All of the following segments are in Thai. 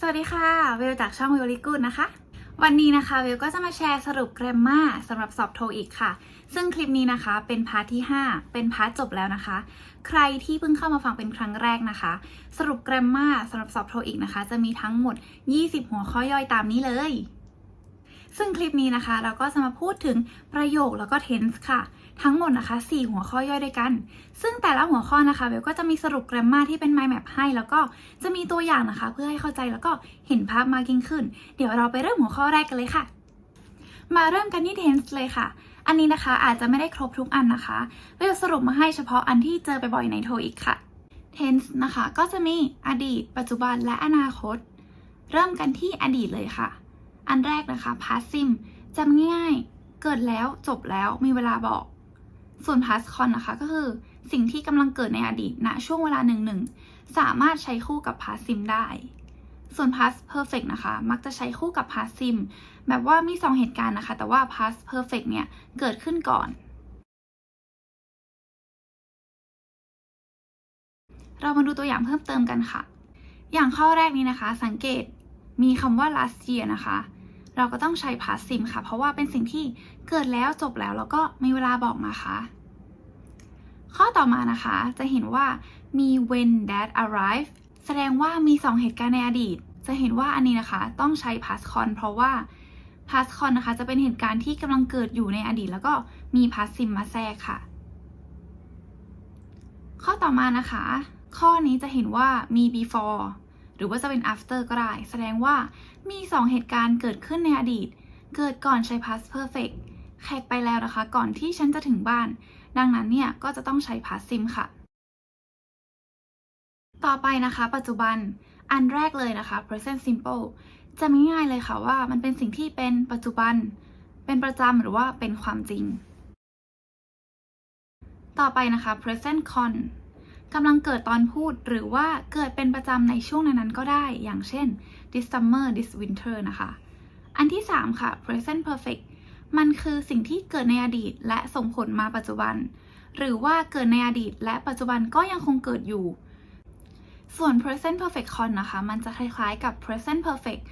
สวัสดีค่ะเวลจากช่องเวลลิกูดนะคะ วันนี้นะคะเวลก็จะมาแชร์สรุปแกรมมาสำหรับสอบโทอีกค่ะ ซึ่งคลิปนี้นะคะเป็นพาร์ทที่ 5 เป็นพาร์ทจบแล้วนะคะ ใครที่เพิ่งเข้ามาฟังเป็นครั้งแรกนะคะ สรุปแกรมมาสำหรับสอบโทอีกนะคะ จะมีทั้งหมด 20 หัวข้อย่อยตามนี้เลย ซึ่งคลิปนี้นะคะ เราก็จะมาพูดถึงประโยคแล้วก็ tense ค่ะ ทั้งหมดนะคะ 4 หัวข้อย่อยด้วยกัน ซึ่งแต่ละหัวข้อนะคะเบลก็จะมีสรุปแกรมมาที่เป็น mind map ให้ แล้วก็จะมีตัวอย่างนะคะ เพื่อให้เข้าใจแล้วก็เห็นภาพมากยิ่งขึ้น เดี๋ยวเราไปเริ่มหัวข้อแรกกันเลยค่ะ มาเริ่มกันที่ tense เลยค่ะ อันนี้นะคะอาจจะไม่ได้ครบทุกอันนะคะเบลสรุปมาให้เฉพาะอันที่เจอไปบ่อยในโทอีกค่ะ tense นะคะ ก็จะมีอดีต ปัจจุบันและอนาคต เริ่มกันที่อดีตเลยค่ะ อันแรกนะคะ past sim จำง่ายๆ เกิดแล้วจบแล้วมีเวลาบอก ส่วน past con นะคะ ก็คือสิ่งที่กำลังเกิดในอดีตณช่วงเวลาหนึ่งหนึ่งสามารถใช้คู่กับ past sim ได้ ส่วน past perfect นะคะ มักจะใช้คู่กับ past sim แบบว่ามี2เหตุการณ์นะคะ แต่ว่า past perfect เนี่ย เกิดขึ้นก่อน เรามาดูตัวอย่างเพิ่มเติมกันค่ะ อย่างข้อแรกนี้นะคะ สังเกตมีคำว่า last year นะคะ เราก็ต้องใช้ past sim ค่ะ เพราะว่าเป็นสิ่งที่เกิดแล้วจบแล้วแล้วก็มีเวลาบอกนะคะ ข้อต่อมานะคะ จะเห็นว่ามี when that arrive แสดงว่ามี 2 เหตุการณ์ในอดีต จะเห็นว่าอันนี้นะคะต้องใช้ past con เพราะว่า past con นะคะจะเป็นเหตุการณ์ที่กำลังเกิดอยู่ในอดีต แล้วก็มี past sim มาแทรกค่ะ ข้อต่อมานะคะ ข้อนี้จะเห็นว่ามี before หรือว่าจะเป็น after ก็ได้ แสดงว่ามี 2 เหตุการณ์เกิดขึ้นในอดีต เกิดก่อนใช้ past perfect แขกไปแล้วนะคะ ก่อนที่ฉันจะถึงบ้าน ดังนั้นเนี่ยก็จะต้องใช้ past sim ค่ะ ต่อไปนะคะ ปัจจุบันอันแรกเลยนะคะ present simple จะไม่ง่ายเลยค่ะว่ามันเป็นสิ่งที่เป็นปัจจุบัน เป็นประจำหรือว่าเป็นความจริง ต่อไปนะคะ present con กำลังเกิดตอนพูดหรือว่าเกิดเป็นประจำในช่วงนั้นๆก็ได้ อย่างเช่น this summer this winter นะคะ อันที่ 3 ค่ะ present perfect มันคือสิ่งที่เกิดในอดีตและส่งผลมาปัจจุบัน หรือว่าเกิดในอดีตและปัจจุบันก็ยังคงเกิดอยู่ ส่วน present perfect con นะคะ มันจะคล้ายๆกับ present perfect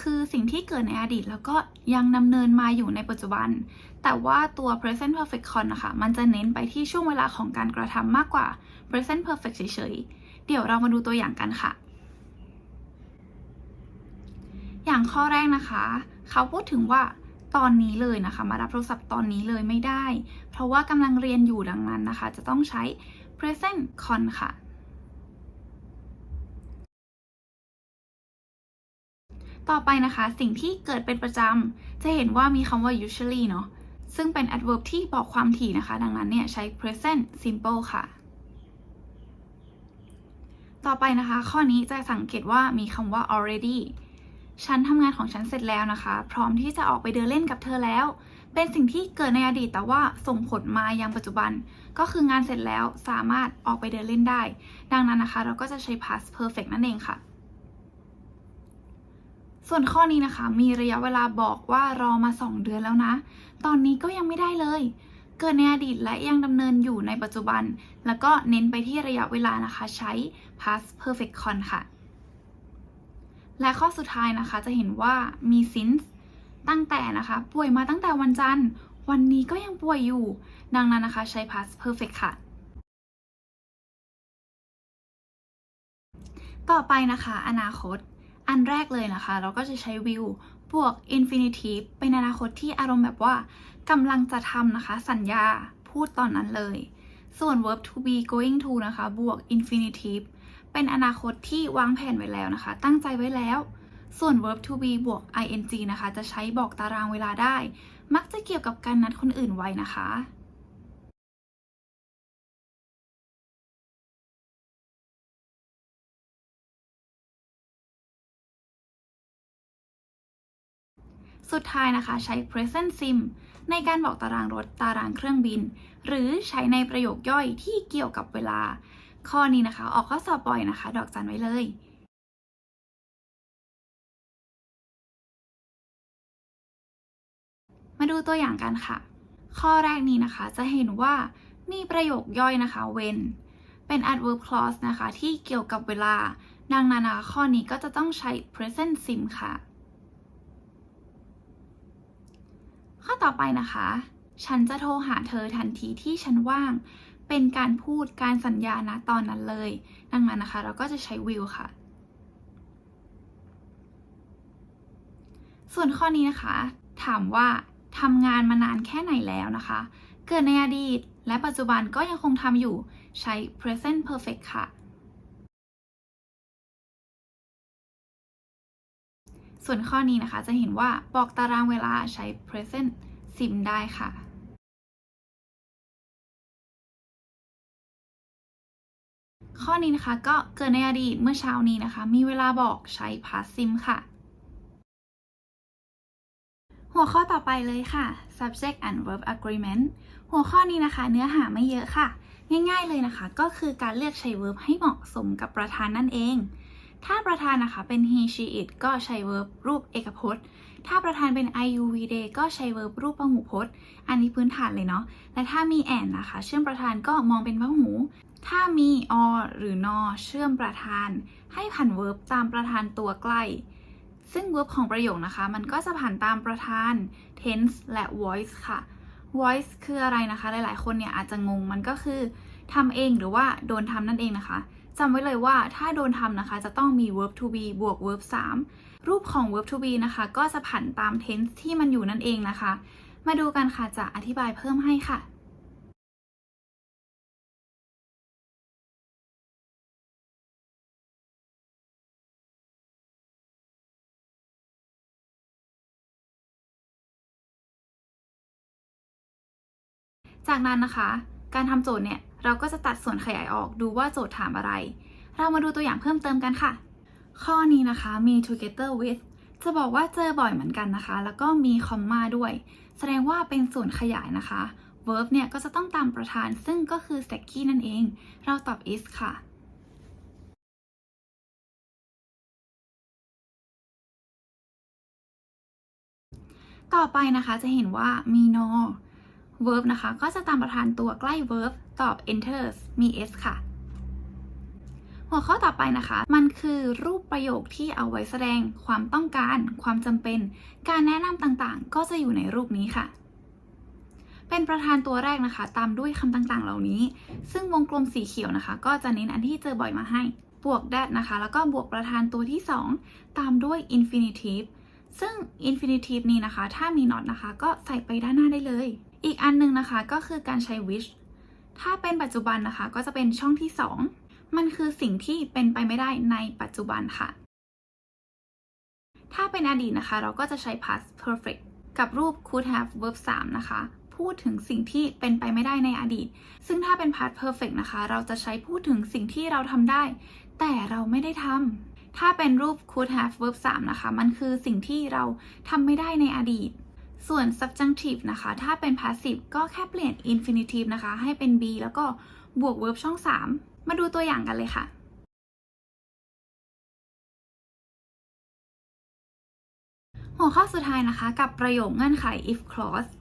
คือสิ่งที่เกิดในอดีตแล้วก็ยังดำเนินมาอยู่ในปัจจุบัน แต่ว่าตัว present perfect con นะคะ มันจะเน้นไปที่ช่วงเวลาของการกระทำมากกว่า present perfect เฉยๆ เดี๋ยวเรามาดูตัวอย่างกันค่ะ อย่างข้อแรกนะคะ เขาพูดถึงว่าตอนนี้เลยนะคะ มารับโทรศัพท์ตอนนี้เลยไม่ได้ เพราะว่ากำลังเรียนอยู่ดังนั้นนะคะ จะต้องใช้ present con ค่ะ ต่อไปนะคะ สิ่งที่เกิดเป็นประจำ จะเห็นว่ามีคำว่า usually เนาะซึ่งเป็น adverb ที่บอกความถี่นะคะ ดังนั้นเนี่ยใช้ present simple ค่ะ ต่อไปนะคะ ข้อนี้จะสังเกตว่ามีคำว่า already ฉันทำงานของฉันเสร็จแล้วนะคะ พร้อมที่จะออกไปเดินเล่นกับเธอแล้ว เป็นสิ่งที่เกิดในอดีตแต่ว่าส่งผลมายังปัจจุบัน ก็คืองานเสร็จแล้วสามารถออกไปเดินเล่นได้ ดังนั้นนะคะ เราก็จะใช้ past perfect นั่นเองค่ะ ส่วนข้อนี้นะคะมีระยะเวลาบอกว่ารอมา 2 เดือนแล้วนะ ตอนนี้ก็ยังไม่ได้เลย เกิดในอดีตและยังดำเนินอยู่ในปัจจุบัน แล้วก็เน้นไปที่ระยะเวลานะคะใช้ past perfect con ค่ะ และข้อสุดท้ายนะคะจะเห็นว่ามี since ตั้งแต่นะคะ ป่วยมาตั้งแต่วันจันทร์ วันนี้ก็ยังป่วยอยู่ ดังนั้นนะคะใช้ past perfect ค่ะต่อไปนะคะ อนาคต อันแรกเลยนะคะ เราก็จะใช้ will บวก infinitive เป็นอนาคตที่อารมณ์แบบว่ากำลังจะทำนะคะ สัญญาพูดตอนนั้นเลย ส่วน verb to be going to นะคะ บวก infinitive เป็นอนาคตที่วางแผนไว้แล้วนะคะ ตั้งใจไว้แล้ว ส่วน verb to be บวก ing นะคะ จะใช้บอกตารางเวลาได้ มักจะเกี่ยวกับการนัดคนอื่นไว้นะคะ สุดท้ายนะคะใช้ present sim ในการบอกตารางรถตารางเครื่องบิน หรือใช้ในประโยคย่อยที่เกี่ยวกับเวลา ข้อนี้นะคะออกข้อสอบบ่อยนะคะ ดอกจันไว้เลยมาดูตัวอย่างกันค่ะ ข้อแรกนี้นะคะจะเห็นว่ามีประโยคย่อยนะคะ when เป็น adverb clause นะคะ ที่เกี่ยวกับเวลา ดังนั้นนะคะข้อนี้ก็จะต้องใช้ present sim ค่ะ ข้อต่อไปนะคะ ฉันจะโทรหาเธอทันทีที่ฉันว่าง เป็นการพูดการสัญญาณตอนนั้นเลย ดังนั้นนะคะ เราก็จะใช้ will ค่ะ ส่วนข้อนี้นะคะ ถามว่าทำงานมานานแค่ไหนแล้วนะคะ เกิดในอดีตและปัจจุบันก็ยังคงทำอยู่ใช้ present perfect ค่ะ ส่วนข้อนี้นะคะจะเห็นว่าบอกตารางเวลาใช้ present sim ได้ค่ะข้อนี้นะคะก็เกิดในอดีตเมื่อเช้านี้นะคะ มีเวลาบอกใช้ past sim ค่ะ หัวข้อต่อไปเลยค่ะ subject and verb agreement หัวข้อนี้นะคะ เนื้อหาไม่เยอะค่ะ ง่ายๆเลยนะคะ ก็คือการเลือกใช้ verb ให้เหมาะสมกับประธานนั่นเอง ถ้าประธานนะคะเป็น he she it ก็ใช้ verb รูปเอกพจน์ ถ้าประธานเป็น I U V day ก็ใช้ verb รูปพหูพจน์ อันนี้พื้นฐานเลยเนาะ และถ้ามี and นะคะ เชื่อมประธานก็มองเป็นพหู ถ้ามี or หรือ no เชื่อมประธาน ให้ผัน verb ตามประธานตัวใกล้ ซึ่ง verb ของประโยคนะคะ มันก็จะผ่านตามประธาน tense และ voice ค่ะ voice คืออะไรนะคะ หลาย ๆ คนเนี่ยอาจจะงง มันก็คือทำเองหรือว่าโดนทำนั่นเองนะคะ จำไว้เลยว่าถ้าโดนทำนะคะจะต้องมี verb to be บวก verb 3 รูปของ verb to be นะคะ ก็จะผันตาม tense ที่มันอยู่นั่นเองนะคะ มาดูกันค่ะจะอธิบายเพิ่มให้ค่ะ จากนั้นนะคะ การทำโจทย์เนี่ย เราก็จะตัดส่วนขยายออกดูว่าโจทย์ถามอะไร เรามาดูตัวอย่างเพิ่มเติมกันค่ะ ข้อนี้นะคะมี together with จะบอกว่าเจอบ่อยเหมือนกันนะคะ แล้วก็มีคอมมาด้วย แสดงว่าเป็นส่วนขยายนะคะ verb เนี่ยก็จะต้องตามประธานซึ่งก็คือ stacky นั่นเอง เราตอบ is ค่ะ ต่อไปนะคะจะเห็นว่ามี no verb นะคะ ก็จะตามประธานตัวใกล้ verb ตอบ enters มี s ค่ะ หัวข้อต่อไปนะคะ มันคือรูปประโยคที่เอาไว้แสดงความต้องการ ความจำเป็น การแนะนำต่างๆ ก็จะอยู่ในรูปนี้ค่ะ เป็นประธานตัวแรกนะคะ ตามด้วยคำต่างๆ เหล่านี้ ซึ่งวงกลมสีเขียวนะคะ ก็จะเน้นอันที่เจอบ่อยมาให้ บวก that นะคะ แล้วก็บวกประธานตัวที่ 2 ตามด้วย infinitive ซึ่ง infinitive นี้นะคะ ถ้ามี not นะคะ ก็ใส่ไปด้านหน้าได้เลย อีกอันหนึงนะคะก็คือการใช้ wish ถ้าเป็นปัจจุบันนะคะ ก็จะเป็นช่องที่ 2 มันคือสิ่งที่เป็นไปไม่ได้ในปัจจุบันค่ะ ถ้าเป็นอดีตนะคะ เราก็จะใช้ past perfect กับรูป could have verb 3 นะคะ พูดถึงสิ่งที่เป็นไปไม่ได้ในอดีต ซึ่งถ้าเป็น past perfect นะคะ เราจะใช้พูดถึงสิ่งที่เราทำได้ แต่เราไม่ได้ทำ ถ้าเป็นรูป could have verb 3 นะคะ มันคือสิ่งที่เราทำไม่ได้ในอดีต ส่วน subjunctive นะคะ ถ้าเป็น passive ก็แค่เปลี่ยน infinitive นะคะ ให้เป็น be แล้วก็บวก verb ช่อง 3 มาดูตัวอย่างกันเลยค่ะ หัวข้อสุดท้ายนะคะ กับประโยคเงื่อนไข if clause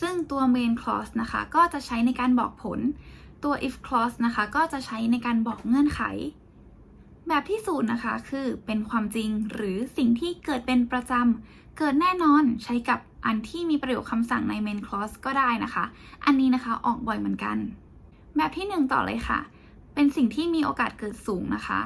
ซึ่งตัว main clause นะคะ ก็จะใช้ในการบอกผล ตัว if clause นะคะ ก็จะใช้ในการบอกเงื่อนไข แบบที่ศูนย์นะคะ คือเป็นความจริงหรือสิ่งที่เกิดเป็นประจำ เกิดแน่นอนใช้กับอันที่มีประโยคคำสั่งใน main clause ก็ได้นะคะ อันนี้นะคะออกบ่อยเหมือนกัน แบบที่หนึ่งต่อเลยค่ะ เป็นสิ่งที่มีโอกาสเกิดสูงนะคะ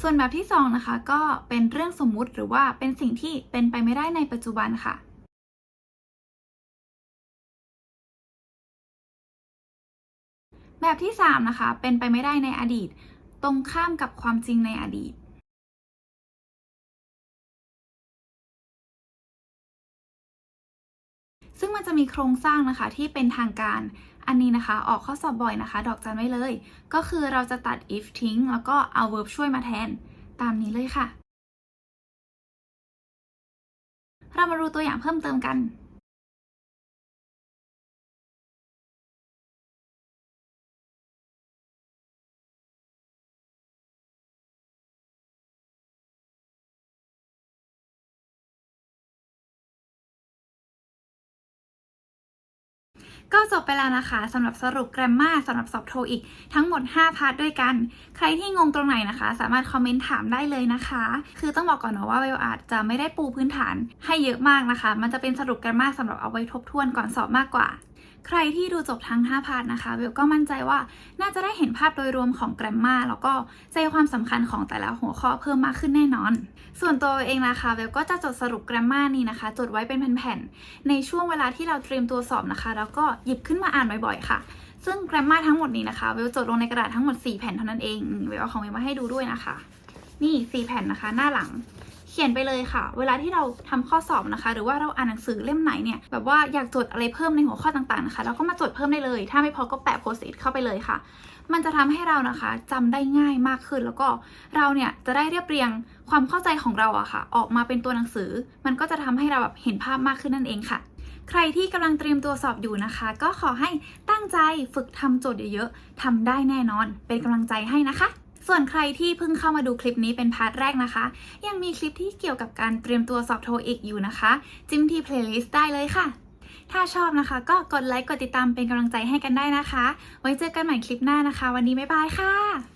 ส่วนแบบที่สองนะคะ ก็เป็นเรื่องสมมุติหรือว่าเป็นสิ่งที่เป็นไปไม่ได้ในปัจจุบันค่ะ แบบที่ 3 นะคะ เป็นไปไม่ได้ในอดีต ตรงข้ามกับความจริงในอดีต ซึ่งมันจะมีโครงสร้างนะคะที่เป็นทางการ อันนี้นะคะ ออกข้อสอบบ่อยนะคะ ดอกจันไว้เลย ก็คือเราจะตัด if ทิ้ง แล้วก็เอา verb ช่วยมาแทน ตามนี้เลยค่ะ เรามาดูตัวอย่างเพิ่มเติมกัน ก็จบไปแล้วนะคะสำหรับสรุปแกรมมาสำหรับสอบโทอีกทั้งหมด 5 พาร์ทด้วยกัน ใครที่งงตรงไหนนะคะ สามารถคอมเมนต์ถามได้เลยนะคะ คือต้องบอกก่อนเนาะว่าเวลอาจจะไม่ได้ปูพื้นฐานให้เยอะมากนะคะ มันจะเป็นสรุปแกรมมาสำหรับเอาไว้ทบทวนก่อนสอบมากกว่า ใครที่ดูจบทั้ง 5 พาร์ทนะคะเวลก็มั่นใจว่าน่าจะได้เห็นภาพโดยรวมของแกรมมาแล้วก็ใจความสำคัญของแต่ละหัวข้อเพิ่มมากขึ้นแน่นอน ส่วนตัวเองนะคะเวลก็จะจดสรุปแกรมมานี้นะคะ จดไว้เป็นแผ่นๆในช่วงเวลาที่เราเตรียมตัวสอบนะคะ แล้วก็หยิบขึ้นมาอ่านบ่อยๆค่ะซึ่งแกรมมาทั้งหมดนี้นะคะเวลจดลงในกระดาษทั้งหมด 4 แผ่นเท่านั้นเองเวลเอาของเวลมาให้ดูด้วยนะคะ นี่ 4 แผ่นนะคะ หน้าหลัง เขียนไปเลยค่ะ เวลาที่เราทำข้อสอบนะคะ หรือว่าเราอ่านหนังสือเล่มไหนเนี่ยแบบว่าอยากจดอะไรเพิ่มในหัวข้อต่างๆนะคะ เราก็มาจดเพิ่มได้เลย ถ้าไม่พอก็แปะโพสต์เข้าไปเลยค่ะ มันจะทำให้เรานะคะจำได้ง่ายมากขึ้น แล้วก็เราเนี่ยจะได้เรียบเรียงความเข้าใจของเราอะค่ะ ออกมาเป็นตัวหนังสือ มันก็จะทำให้เราแบบเห็นภาพมากขึ้นนั่นเองค่ะใครที่กำลังเตรียมตัวสอบอยู่นะคะ ก็ขอให้ตั้งใจฝึกทำโจทย์เยอะๆทำได้แน่นอน เป็นกำลังใจให้นะคะ ส่วนใครที่เพิ่งเข้ามาดูคลิปนี้เป็นพาร์ทแรกนะคะ ยังมีคลิปที่เกี่ยวกับการเตรียมตัวสอบโทอีกอยู่นะคะ จิ้มที่เพลย์ลิสต์ได้เลยค่ะ ถ้าชอบนะคะ ก็กดไลค์กดติดตามเป็นกำลังใจให้กันได้นะคะ ไว้เจอกันใหม่คลิปหน้านะคะ วันนี้บ๊ายบายค่ะ